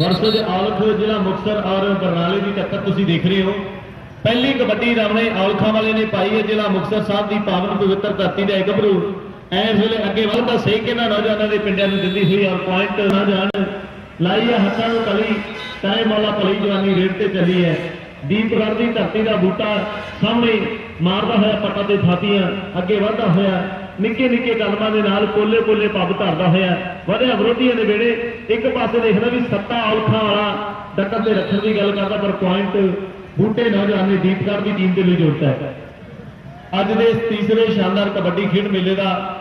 Versus Aulakh ਜ਼ਿਲ੍ਹਾ ਮੁਕਤਸਰ ਔਰ ਬਰਨਾਲੇ ਦੀ ਟੱਕਰ ਤੁਸੀਂ ਦੇਖ ਰਹੇ ਹੋ। ਪਹਿਲੀ ਕਬੱਡੀ ਰਾਮਣੇ ਔਲਖਾਂ ਵਾਲੇ ਨੇ ਪਾਈ ਹੈ ਜ਼ਿਲ੍ਹਾ ਮੁਕਤਸਰ ਸਾਹਿਬ ਦੀ ਪਾਵਨ ਪਵਿੱਤਰ ਧਰਤੀ ਦਾ ਗੱਭਰੂ ਐਸ ਵੇਲੇ ਅੱਗੇ ਵੱਧਦਾ ਸੇਕ ਇਹਨਾਂ ਨੌਜਵਾਨਾਂ ਦੇ ਪਿੰਡਾਂ ਨੂੰ ਦਿੰਦੀ ਹੋਈ ਔਰ ਪੁਆਇੰਟ ਨਾ ਜਾਣ। ਲਾਈ ਹੈ ਹੱਥਾਂ ਨੂੰ ਕਲੀ ਟਾਈਮ ਵਾਲਾ ਭਲੀ ਜਵਾਨੀ ਰੇਡ ਤੇ ਚੱਲੀ ਹੈ। ਦੀਪਗੜ੍ਹ ਦੀ ਧਰਤੀ ਦਾ ਬੂਟਾ ਸਾਹਮਣੇ ਮਾਰਦਾ ਹੋਇਆ ਪੱਟਾਂ ਤੇ ਥਾਤੀਆਂ ਅੱਗੇ ਵੱਧਦਾ ਹੋਇਆ ਨਿੱਕੇ ਨਿੱਕੇ ਕਦਮਾਂ ਦੇ ਨਾਲ ਕੋਲੇ ਕੋਲੇ ਪੱਬ ਧਰਦਾ ਹੋਇਆ ਵਧਿਆ ਵਿਰੋਧੀਆਂ ਦੇ ਵੇੜੇ ਇੱਕ ਪਾਸੇ ਦੇਖਦਾ ਵੀ ਸੱਤਾ ਔਲਖਾਂ ਵਾਲਾ ਡੱਕਰ ਤੇ ਰੱਖਣ ਦੀ ਗੱਲ ਕਰਦਾ, ਪਰ ਪੁਆਇੰਟ ਬੂਟੇ ਨੌਜਵਾਨ ਨੇ ਦੀ ਟੀਮ ਦੇ ਲਈ ਜੋੜਤਾ ਹੈ। ਅੱਜ ਦੇ ਤੀਸਰੇ ਸ਼ਾਨਦਾਰ ਕਬੱਡੀ ਖੇਡ ਮੇਲੇ ਦਾ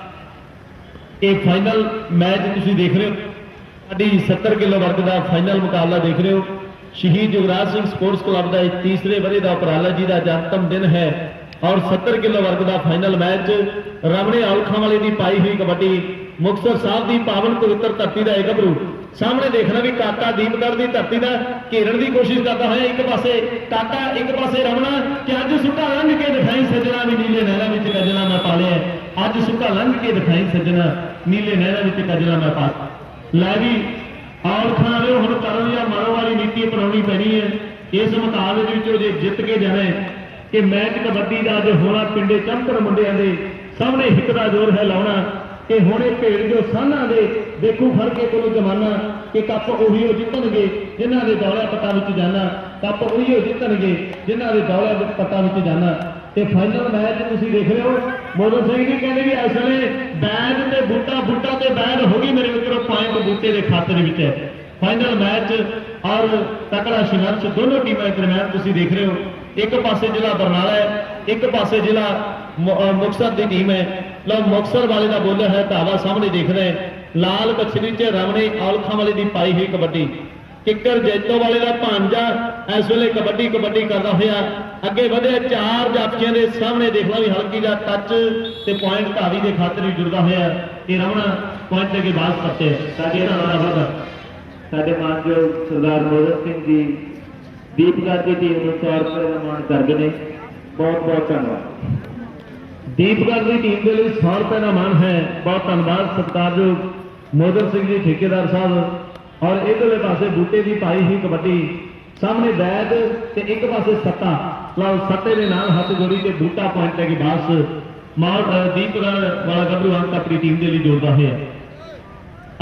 ਇਹ ਫਾਈਨਲ ਮੈਚ ਤੁਸੀਂ ਦੇਖ ਰਹੇ ਹੋ। ਸਾਡੀ 70 ਕਿਲੋ ਵਰਗ ਦਾ ਫਾਈਨਲ ਮੁਕਾਬਲਾ ਦੇਖ ਰਹੇ ਹੋ। ਸ਼ਹੀਦ ਯੁਵਰਾਜ ਸਿੰਘ ਸਪੋਰਟਸ ਕਲੱਬ ਦਾ ਇਹ ਤੀਸਰੇ ਵਰੇ ਦਾ ਉਪਰਾਲਾ ਜੀ ਦਾ ਜਨਮ ਦਿਨ ਹੈ। ਔਰ 70 ਕਿਲੋ ਵਰਗ ਦਾ ਫਾਈਨਲ ਮੈਚ ਰਮਣੇ ਔਲਖਾਂ ਵਾਲੇ ਦੀ ਪਾਈ ਹੋਈ ਕਬੱਡੀ ਮੁਕਤਸਰ ਸਾਹਿਬ ਦੀ ਪਾਵਨ ਪਵਿੱਤਰ ਧਰਤੀ ਦਾ ਇਹ ਗੱਭਰੂ। ਸਾਹਮਣੇ ਦੇਖਣਾ ਵੀ ਕਾਕਾ ਦੀਪਗੜ੍ਹ ਦੀ ਧਰਤੀ ਦਾ ਘੇਰਨ ਦੀ ਕੋਸ਼ਿਸ਼ ਕਰਦਾ ਹੋਇਆ ਇੱਕ ਪਾਸੇ। ਕਾਕਾ ਇੱਕ ਪਾਸੇ ਰਮਣਾ, ਕਿ ਅੱਜ ਸੁੱਕਾ ਲੰਘ ਕੇ ਦਿਖਾਈ ਸੱਜਣਾ ਵੀ ਨੀਲੇ ਨਹਿਰਾਂ ਵਿੱਚ ਕਜਲਾ ਮੈਂ ਪਾਲਿਆ ਅੱਜ ਸੁੱਟਾ ਲੰਘ ਕੇ ਦਿਖਾਈ ਸੱਜਣਾ, ਨੀਲੇ ਨਹਿਰਾਂ ਵਿੱਚ ਕਜਲਾ ਮੈਂ ਪਾ ਲੈ ਵੀ, ਔਲਖਾਂ ਵਾਲੇ ਹੁਣ ਕਰਨ ਜਾਂ ਮਰੋ ਵਾਲੀ ਨੀਤੀ ਅਪਣਾਉਣੀ ਪੈਣੀ ਹੈ। ਇਸ ਮੁਕਾਬਲੇ ਦੇ ਵਿੱਚੋਂ ਜੇ ਜਿੱਤ ਕੇ ਜਾਣਾ ਹੈ ਕਿ ਮੈਚ ਕਬੱਡੀ ਦਾ ਜੋ ਹੋਣਾ ਪਿੰਡੇ ਚੰਪਰ ਮੁੰਡਿਆਂ ਦੇ ਸਾਹਮਣੇ ਹਿੱਕ ਦਾ ਜ਼ੋਰ ਹੈ ਲਾਉਣਾ। ਕਿ ਹੁਣੇ ਭੇੜ ਜੋ ਸਾਨਾਂ ਦੇ ਦੇਖੂ ਫੜ ਕੇ ਕੋਲੋਂ ਜਮਾਨਾ ਕਿ ਕੱਪ ਉਹੀ ਉਹ ਜਿੱਤਣਗੇ ਜਿਨ੍ਹਾਂ ਦੇ ਦੌਲੇ ਪੱਟਾਂ ਵਿੱਚ ਜਾਣਾ। ਕੱਪ ਉਹੀ ਉਹ ਜਿੱਤਣਗੇ ਜਿਨ੍ਹਾਂ ਦੇ ਦੌਲਿਆ ਵਿੱਚ ਪੱਟਾਂ ਵਿੱਚ ਜਾਣਾ। ਤੇ ਫਾਈਨਲ ਮੈਚ ਤੁਸੀਂ ਦੇਖ ਰਹੇ ਹੋ। ਮੋਦਰ ਸਿੰਘ ਜੀ ਕਹਿੰਦੇ ਵੀ ਇਸ ਵੇਲੇ ਬੈਦ ਤੇ ਬੂਟਾ ਬੂਟਾ ਤੇ ਬੈਦ ਹੋ ਗਈ ਮੇਰੇ ਮਿੱਤਰੋ ਪੁਆਇੰਟ ਬੂਟੇ ਦੇ ਖਾਤੇ ਵਿੱਚ। ਹੈ ਫਾਈਨਲ ਮੈਚ ਔਰ ਤਕੜਾ ਸੰਘਰਸ਼ ਦੋਨੋਂ ਟੀਮਾਂ ਦੇ ਦਰਮਿਆਨ ਤੁਸੀਂ ਦੇਖ ਰਹੇ ਹੋ। ਇੱਕ ਪਾਸੇ ਜ਼ਿਲ੍ਹਾ ਬਰਨਾਲਾ ਹੈ, ਇੱਕ ਪਾਸੇ ਜ਼ਿਲ੍ਹਾ ਮੁ- ਦੀ ਟੀਮ ਹੈ। ਲਓ, ਮੁਕਤਸਰ ਵਾਲੇ ਦਾ ਬੋਲਿਆ ਹੈ, ਧਾਵਾ ਸਾਹਮਣੇ ਦੇਖਦਾ ਹੈ। ਲਾਲ ਕਛਰੀ ਚ ਰਮਣੇ ਔਲਖਾਂ ਵਾਲੇ ਦੀ ਪਾਈ ਹੋਈ ਕਬੱਡੀ। ਕਿੱਕਰ ਜੈਤੋ ਵਾਲੇ ਦਾ ਭਾਂਜਾ ਇਸ ਵੇਲੇ ਕਬੱਡੀ ਕਬੱਡੀ ਕਰਦਾ ਹੋਇਆ। ਅੱਗੇ ਵਧਿਆ, ਚਾਰ ਜਾਫੀਆਂ ਦੇ ਸਾਹਮਣੇ ਦੇਖ ਲਾ ਵੀ ਹਲਕੀ ਦਾ ਟੱਚ ਤੇ ਪੁਆਇੰਟ ਧਾਵੀ ਦੇ ਖਾਤਰ ਵੀ ਜੁੜਦਾ ਹੋਇਆ। ਇਹ ਰਮਣਾ ਪੁਆਇੰਟ ਲੈ ਕੇ ਬਾਜ਼ ਕਰਤੇ ਤਾਂ ਜਿਹੜਾ ਦਾ ਸਾਡੇ ਮਾਨਯੋਗ ਸਰਦਾਰ ਮੋਦਰ ਸਿੰਘ ਜੀ ਦੀਪਗੜ੍ਹ ਦੀ ਟੀਮ ਨੂੰ 100 ਰੁਪਏ ਦਾ ਮਾਣ ਕਰਦੇ ਨੇ ਬਹੁਤ ਬਹੁਤ ਧੰਨਵਾਦ ਦੀਪਗੜ੍ਹ ਦੀ ਟੀਮ ਦੇ ਲਈ 100 ਰੁਪਏ ਦਾ ਮਾਨ ਹੈ ਬਹੁਤ ਧੰਨਵਾਦ ਸਤਿਕਾਰਯੋਗ ਮੋਦਰ ਸਿੰਘ ਜੀ ਠੇਕੇਦਾਰ ਸਾਹਿਬ ਔਰ ਇਧਰਲੇ ਪਾਸੇ ਬੂਟੇ ਦੀ ਪਾਈ ਹੋਈ ਕਬੱਡੀ ਸਾਹਮਣੇ ਬੈਗ ਤੇ ਇੱਕ ਪਾਸੇ ਸੱਤਾ ਲਓ ਸੱਤੇ ਦੇ ਨਾਲ ਹੱਥ ਜੋੜੀ ਤੇ ਬੂਟਾ ਪੁਆਇੰਟ ਲੈ ਕੇ ਬਾਸ ਮਾਰ ਅ, ਦੀਪਗੜ੍ਹ ਵਾਲਾ ਗੱਭਰੂ ਅੰਕ ਆਪਣੀ ਟੀਮ ਦੇ ਲਈ ਜੋੜਦਾ ਹੋਇਆ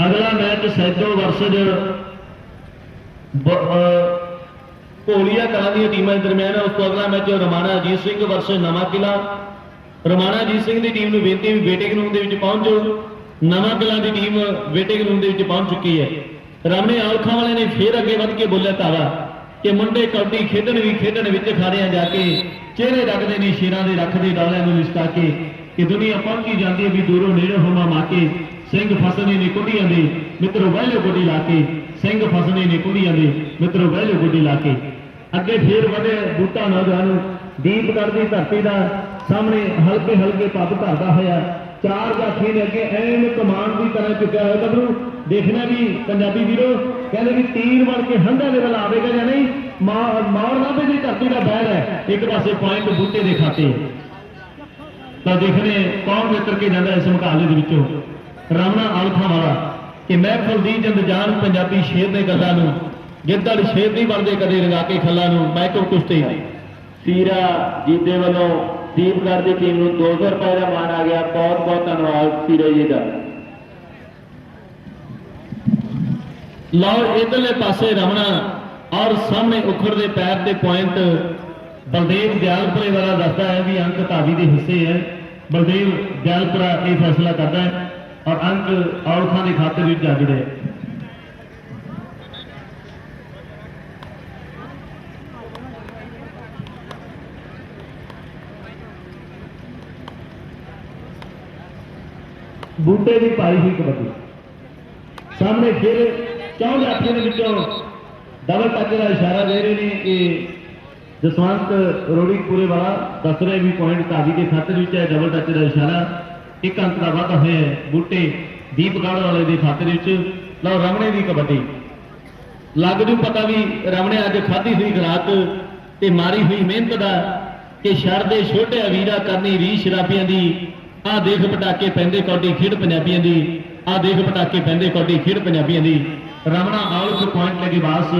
ਅਗਲਾ ਮੈਚ ਸੈਦੋ ਵਰਸਜ ਕੋਲੀਆ ਕਲਾਂ ਦੀਆਂ ਟੀਮਾਂ ਦੇ ਦਰਮਿਆਨ ਹੈ। ਉਸ ਤੋਂ ਅਗਲਾ ਮੈਚ ਰਮਾਣਾ ਅਜੀਤ ਸਿੰਘ ਵਰਸਸ ਨਵਾਂ ਕਿਲਾ। ਰਮਾਣਾ ਅਜੀਤ ਸਿੰਘ ਦੀ ਟੀਮ ਨੂੰ ਬੇਨਤੀ ਵੀ ਬੇਟੇ ਗਰਾਊਂਡ ਦੇ ਵਿੱਚ ਪਹੁੰਚੋ ਨਵਾਂ ਕਿਲਾ ਦੀ ਟੀਮ ਬੇਟੇ ਗਰਾਊਂਡ ਦੇ ਵਿੱਚ ਪਹੁੰਚ ਚੁੱਕੀ ਹੈ। ਰਮਣੇ ਆਲਖਾਂ ਵਾਲੇ ਨੇ ਫੇਰ ਅੱਗੇ ਵੱਧ ਕੇ ਬੋਲਿਆ ਤਾਵਾ ਕਿ ਮੁੰਡੇ ਕਬੱਡੀ ਖੇਡਣ ਵੀ ਖੇਡਣ ਵਿੱਚ ਖਾੜਿਆਂ ਜਾ ਕੇ ਚਿਹਰੇ ਰੱਖਦੇ ਨੇ, ਸ਼ੇਰਾਂ ਦੇ ਰੱਖਦੇ ਡਾਲਿਆਂ ਨੂੰ ਲਿਸ਼ਕਾ ਕੇ ਕਿ ਦੁਨੀਆ ਪਹੁੰਚੀ ਜਾਂਦੀ ਹੈ ਵੀ ਦੂਰੋਂ ਨੇੜੇ ਹੋਮਾ ਮਾ ਕੇ ਸਿੰਘ ਫਸਣੇ ਨੇ ਕੁੱਡੀਆਂ ਦੇ ਮਿੱਤਰੋ, ਵਹਿਲੋ ਗੋਡੀ ਲਾ ਕੇ, ਸਿੰਘ ਫਸਣੇ ਨੇ ਕੁੜੀਆਂ ਦੇ ਮਿੱਤਰੋ, ਵਹਿਲੋ ਗੋਡੀ ਲਾ ਕੇ। ਅੱਗੇ ਫੇਰ ਵਧੇ ਬੂਟਾ ਨਾ ਨੌਜਵਾਨ ਦੀਪਗੜ ਦੀ ਧਰਤੀ ਦਾ ਸਾਹਮਣੇ ਹਲਕੇ ਹਲਕੇ ਪੱਬ ਧਰਦਾ ਹੋਇਆ। ਚਾਰ ਜਾਫੀ ਨੇ ਅੱਗੇ ਐਨ ਕਮਾਨ ਦੀ ਤਰ੍ਹਾਂ ਚੁੱਕਿਆ ਹੋਇਆ। ਗੱਭਰੂ ਦੇਖਣਾ ਵੀ ਪੰਜਾਬੀ ਵੀਰੋ, ਕਹਿੰਦੇ ਵੀ ਤੀਰ ਵੜ ਕੇ ਹੰਡਾ ਦੇ ਵੱਲ ਆਵੇਗਾ ਜਾਂ ਨਹੀਂ? ਮਾ- ਮੌੜ ਨਾਭੇ ਦੀ ਧਰਤੀ ਦਾ ਬਹਿਰ ਹੈ। ਇੱਕ ਪਾਸੇ ਪੁਆਇੰਟ ਬੂਟੇ ਦੇ ਖਾਤੇ। ਤਾਂ ਦੇਖਣੇ ਕੌਣ ਨਿਕਲ ਕੇ ਜਾਂਦਾ ਇਸ ਮੁਕਾਬਲੇ ਦੇ ਵਿੱਚੋਂ। ਰਾਮਣਾ ਆਲਖਾ ਵਾਲਾ। ਕਿ ਮਹਿਫਲ ਦੀ ਜੰਦ ਜਾਨ ਪੰਜਾਬੀ ਸ਼ੇਰ ਦੇ ਗੱਲਾਂ ਨੂੰ ਗਿੱਦੜ ਸ਼ੇਰ ਨਹੀਂ ਬਣਦੇ ਕਦੇ ਲਗਾ ਕੇ ਖੱਲਾ ਨੂੰ ਮੈਕੋ ਕੁਸ਼ਤੀ ਸੀਰਾ ਜੀਤੇ ਵੱਲੋਂ ਦੀਪਗੜ ਦੀ ਟੀਮ ਨੂੰ 200 ਰੁਪਏ ਦਾ ਮਾਣ ਆ ਗਿਆ। ਬਹੁਤ ਬਹੁਤ ਧੰਨਵਾਦ ਸੀਰਾ ਜੀ ਦਾ। ਲਓ, ਇਧਰਲੇ ਪਾਸੇ ਰਮਣਾ ਔਰ ਸਾਹਮਣੇ ਉਖੜਦੇ ਪੈਰ ਤੇ ਪੁਆਇੰਟ ਬਲਦੇਵ ਦਿਆਲਪੁਰੇ ਵਾਲਾ ਦੱਸਦਾ ਹੈ ਵੀ ਅੰਕ ਧਾਵੀ ਦੇ ਹਿੱਸੇ ਹੈ। ਬਲਦੇਵ ਦਿਆਲਪੁਰਾ ਇਹ ਫੈਸਲਾ ਕਰਦਾ ਹੈ ਔਰ ਅੰਕ ਔਲਖਾਂ ਦੇ ਖਾਤੇ ਵਿੱਚ ਜਾ ਜੁੜੇ ਬੂਟੇ ਦੀ ਪਾਈ ਹੋਈ ਕਬੱਡੀ ਸਾਹਮਣੇ ਫਿਰ ਚੌਂ ਜਾਫੀਆਂ ਦੇ ਵਿੱਚੋਂ ਡਬਲ ਟੱਚ ਦਾ ਇਸ਼ਾਰਾ ਦੇ ਰਹੇ ਨੇ ਕਿ ਜਸਵੰਤ ਰੋੜੀਪੁਰੇ ਵਾਲਾ ਦੱਸ ਰਿਹਾ ਵੀ ਪੁਆਇੰਟ ਕਾਦੀ ਦੇ ਖਾਤੇ ਵਿੱਚ ਹੈ ਡਬਲ ਟੱਚ ਦਾ ਇਸ਼ਾਰਾ। ਇੱਕ ਅੰਕ ਦਾ ਵਾਧਾ ਹੋਇਆ ਹੈ, ਬੂਟੇ ਦੀਪਗੜ੍ਹ ਵਾਲੇ ਦੇ ਖਾਤੇ ਦੇ ਵਿੱਚ। ਲਓ, ਰਮਣੇ ਦੀ ਕਬੱਡੀ। ਲੱਗ ਜੂ ਪਤਾ ਵੀ ਰਮਣੇ ਅੱਜ ਖਾਧੀ ਹੋਈ ਖਰਾਕ ਤੇ ਮਾਰੀ ਹੋਈ ਮਿਹਨਤ ਦਾ ਕਿ ਸ਼ਰ ਦੇ ਛੋਟੇ ਵੀਰਾ ਕਰਨੀ ਰੀ ਸ਼ਰਾਬੀਆਂ ਦੀ ਆਹ ਦੇਖ ਪਟਾਕੇ ਪੈਂਦੇ ਕੌਡੀ ਖੇਡ ਪੰਜਾਬੀਆਂ ਦੀ, ਆਹ ਦੇਖ ਪਟਾਕੇ ਪੈਂਦੇ ਕੌਡੀ ਖੇਡ ਪੰਜਾਬੀਆਂ ਦੀ। ਰਮਣਾ ਆਲਖ ਪੁਆਇੰਟ ਲੈ ਕੇ ਵਾਸ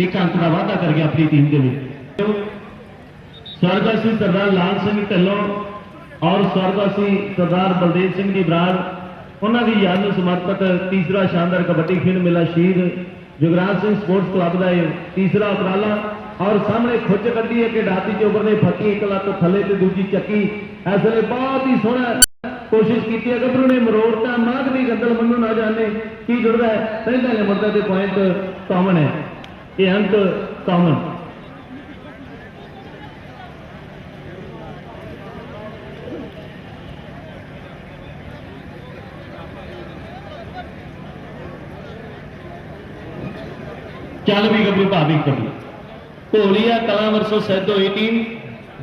ਇੱਕ ਅੰਕ ਦਾ ਵਾਧਾ ਕਰ ਗਿਆ ਆਪਣੀ ਟੀਮ ਦੇ ਵਿੱਚ ਸਵਰਗਵਾਸੀ ਸਰਦਾਰ ਲਾਲ ਸਿੰਘ ਢਿੱਲੋਂ ਔਰ ਸਵਰਗਵਾਸੀ ਸਰਦਾਰ ਬਲਦੇਵ ਸਿੰਘ ਜੀ ਬਰਾੜ, ਉਹਨਾਂ ਦੀ ਯਾਦ ਨੂੰ ਸਮਰਪਿਤ ਤੀਸਰਾ ਸ਼ਾਨਦਾਰ ਕਬੱਡੀ ਖੇਡ ਮੇਲਾ ਸ਼ਹੀਦ ਜੁਗਰਾਜ ਸਿੰਘ ਸਪੋਰਟਸ ਕਲੱਬ ਦਾ ਇਹ ਤੀਸਰਾ ਉਪਰਾਲਾ। ਔਰ ਸਾਹਮਣੇ ਖੁੱਚ ਕੱਢੀ ਹੈ ਕਿ ਡਾਤੀ ਚੋਬਰ ਨੇ ਫੱਕੀ ਇੱਕ ਲੱਤ ਥੱਲੇ ਤੇ ਦੂਜੀ ਚੱਕੀ। ਇਸ ਵੇਲੇ ਬਹੁਤ ਹੀ ਸੋਹਣਾ ਕੋਸ਼ਿਸ਼ ਕੀਤੀ ਹੈ ਗੱਭਰੂ ਨੇ ਮਰੋੜਤਾ ਮਾਗ ਦੀ ਗੰਦਲ ਮੰਨੂ ਨਾ ਜਾਣੇ। ਕੀ ਜੁੜਦਾ ਹੈ? ਪਹਿਲੇ ਨੰਬਰ ਤੇ ਪੁਆਇੰਟ ਕਾਮਨ ਹੈ। ਇਹ ਅੰਕ ਕਾਮਨ ਚੱਲ ਵੀ ਗੱਭਰੂ ਭਾਵੀ ਕਬੀ ਢੋਲੀਆ ਕਲਾ ਵਰਸੋ ਸੈਦੋ ਇਹ ਟੀਮ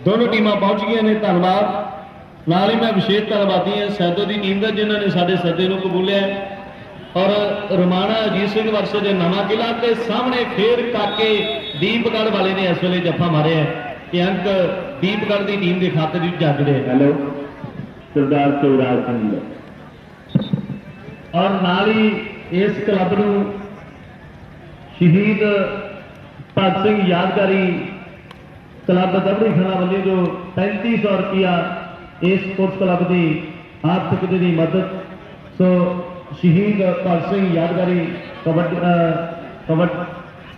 ਦੋਨੋਂ ਟੀਮਾਂ ਪਹੁੰਚ ਗਈਆਂ ਨੇ ਧੰਨਵਾਦ ਨਾਲ ਹੀ ਮੈਂ ਵਿਸ਼ੇਸ਼ ਧੰਨਵਾਦੀ ਹਾਂ ਸੈਦੋ ਦੀ ਟੀਮ ਦਾ ਜਿਨ੍ਹਾਂ ਨੇ ਸਾਡੇ ਸੱਦੇ ਨੂੰ ਕਬੂਲਿਆ। ਔਰ ਰਮਾਣਾ ਅਜੀਤ ਸਿੰਘ ਵਰਸੇ ਦੇ ਨਵਾਂ ਕਿਲਾ ਤੇ ਸਾਹਮਣੇ ਫੇਰ ਕਾਕੇ ਦੀਪਗੜ੍ਹ ਵਾਲੇ ਨੇ ਇਸ ਵੇਲੇ ਜੱਫਾ ਮਾਰਿਆ। ਇਹ ਅੰਕ ਦੀਪਗੜ੍ਹ ਦੀ ਟੀਮ ਦੇ ਖਾਤੇ ਵਿੱਚ ਜੱਜਦੇ ਹੈ ਹੈਲੋ ਸਰਦਾਰ ਸ਼ਿਵਰਾਜ ਸਿੰਘ ਔਰ ਨਾਲ ਹੀ ਇਸ ਕਲੱਬ ਨੂੰ ਸ਼ਹੀਦ ਭਗਤ ਸਿੰਘ ਯਾਦਗਾਰੀ ਕਲੱਬ ਦਬੜੀ ਖਾਨਾ ਵੱਲੋਂ ਜੋ 3500 ਰੁਪਿਆ ਇਸ ਸਪੋਰਟਸ ਕਲੱਬ ਦੀ ਆਰਥਿਕ ਦੀ ਮਦਦ ਸੋ ਸ਼ਹੀਦ ਭਗਤ ਸਿੰਘ ਯਾਦਗਾਰੀ ਕਬੱਡੀ ਅਹ,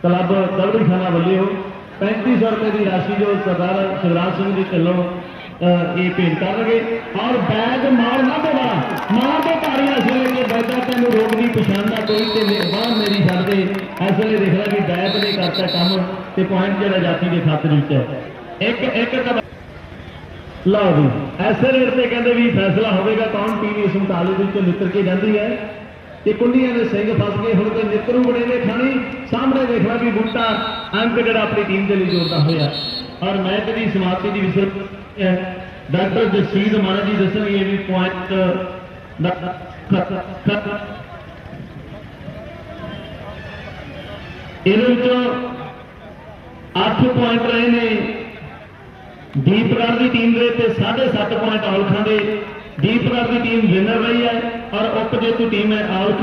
ਕਲੱਬ ਦਬੜੀ ਖਾਨਾ ਵੱਲੋਂ 3500 ਰੁਪਏ ਦੀ ਰਾਸ਼ੀ ਜੋ ਸਰਦਾਰ ਸ਼ਿਵਰਾਜ ਸਿੰਘ ਜੀ ਢਿੱਲੋਂ ਇਹ ਭੇਟ ਕਰਨਗੇ। ਔਰ ਬੈਗ ਮਾਰ ਨਾ ਦੇਵਾ ਮਾਰ ਦੇ ਤਾੜੀਆਂ ਸਿਰੇ ਕੇ ਬੈਦਾ ਤੈਨੂੰ ਰੋਗ ਦੀ ਪਛਾਣ ਕੋਈ ਤੇ ਮੇ- ਮੇਰੀ ਛੱਡ ਦੇ। ਇਸ ਵੇਲੇ ਦੇਖ ਲੈ ਕਿ ਬੈਗ ਨੇ ਕਰਤਾ ਕੰਮ ਤੇ ਪੁਆਇੰਟ ਜਿਹੜਾ ਜਾਤੀ ਦੇ ਖਾਤੇ ਵਿੱਚ ਹੈ। ਇੱਕ ਇੱਕ ਲਓ ਜੀ ਐਸੇ ਰੇਟ ਤੇ ਕਹਿੰਦੇ ਵੀ ਫੈਸਲਾ ਹੋਵੇਗਾ, ਕੌਣ ਟੀਮ ਇਸ ਮੁਕਾਬਲੇ ਵਿੱਚ ਨਿੱਤਰ ਕੇ ਜਾਂਦੀ ਹੈ? ਤੇ ਕੁੰਡੀਆਂ ਦੇ ਸਿੰਘ ਫਸ ਗਏ, ਹੁਣ ਤੇ ਨਿਕਰੂ ਬਣੇ ਨੇ ਖਾਣੀ। ਸਾਹਮਣੇ ਦੇਖਣਾ ਵੀ ਬੂਟਾ ਅੰਕ ਜਿਹੜਾ ਆਪਣੀ ਟੀਮ ਦੇ ਲਈ ਜੋੜਦਾ ਹੋਇਆ। ਔਰ ਮੈਚ ਦੀ ਸਮਾਪਤੀ ਦੀ ਵਿਸਰ ਡਾਕਟਰ ਜਸਵੀਰ ਮਾਨਾ ਜੀ ਦੱਸਣਗੇ ਵੀ ਪੁਆਇੰਟ ਇਹਦੇ ਵਿੱਚੋਂ 8 ਪੁਆਇੰਟ ਰਹੇ ਨੇ ਦੀਪਰਾਜ ਦੀ ਟੀਮ ਦੇ ਤੇ 7.5 ਪੁਆਇੰਟ ਔਲਖਾਂ ਦੇ। ਦੀਪਰਾਜ ਦੀ ਟੀਮ ਵਿਨਰ ਰਹੀ ਹੈ। ਔਰ ਉਪ ਟੀਮ ਹੈ ਆਊਟ